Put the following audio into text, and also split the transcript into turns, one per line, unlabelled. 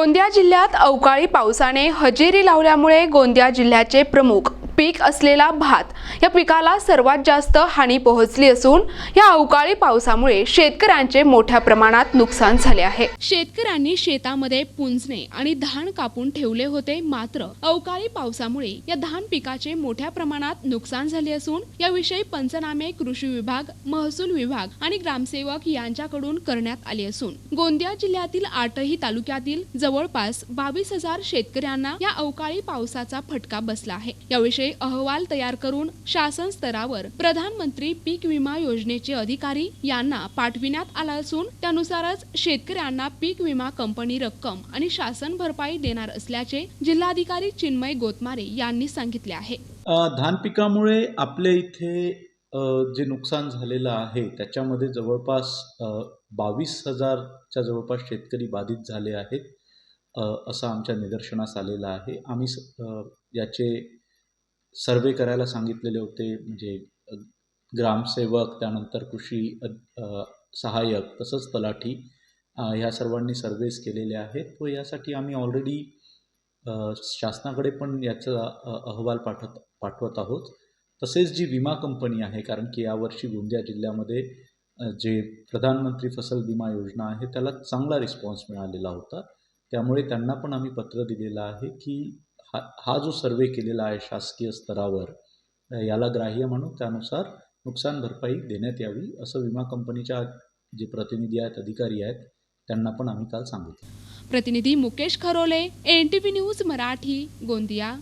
गोंदिया जिल्ह्यात अवकाळी पावसाने हजेरी लावल्यामुळे गोंदिया जिल्ह्याचे प्रमुख पीक असलेला भात या पिकाला सर्वात जास्त हानी पोहोचली असून या अवकाळी पावसामुळे शेतकऱ्यांचे मोठ्या प्रमाणात नुकसान झाले आहे. शेतकऱ्यांनी शेतामध्ये पुंजणे आणि धान कापून ठेवले होते मात्र अवकाळी पावसामुळे या धान पिकाचे मोठ्या प्रमाणात नुकसान झाले असून याविषयी पंचनामे कृषी विभाग महसूल विभाग आणि ग्रामसेवक यांच्याकडून करण्यात आले असून गोंदिया जिल्ह्यातील आठही तालुक्यातील जवळपास बावीस हजार शेतकऱ्यांना या अवकाळी पावसाचा फटका बसला आहे. याविषयी अहवाल तयार करून शासन स्तरावर प्रधानमंत्री पीक विमा योजनेचे अधिकारी यांना पाठविण्यात आला असून त्यानुसारच शेतकऱ्यांना पीक विमा कंपनी रक्कम आणि शासन भरपाई देणार असल्याचे जिल्हाधिकारी चिन्मय गोतमारे यांनी सांगितले आहे.
धान पिकामुळे आपल्या इथे जे नुकसान झालेलं आहे त्याच्यामध्ये जवळपास बावीस हजारच्या जवळपास शेतकरी बाधित झाले आहेत असं आमच्या निदर्शनास आलेलं आहे. आम्ही याचे सर्वे करायला सांगितलेले होते. म्हणजे ग्रामसेवक त्यानंतर कृषी सहाय्यक तसंच तलाठी ह्या सर्वांनी सर्वेस केलेले आहेत. व यासाठी आम्ही ऑलरेडी शासनाकडे पण याचा अहवाल पाठवत पाठवत आहोत. तसेच जी विमा कंपनी आहे कारण की यावर्षी गोंदिया जिल्ह्यामध्ये जे प्रधानमंत्री फसल विमा योजना आहे त्याला चांगला रिस्पॉन्स मिळालेला होता. त्यामुळे त्यांना पण आम्ही पत्र दिलेलं आहे की हा हा जो सर्वे केलेला आहे शासकीय स्तरावर याला ग्राह्य म्हणून त्यानुसार नुकसान भरपाई देण्यात यावी असं विमा कंपनीच्या जे प्रतिनिधी आहेत अधिकारी आहेत त्यांना पण आम्ही काल सांगितलं.
प्रतिनिधी Mukesh Kharole N T V news Marathi Gondia.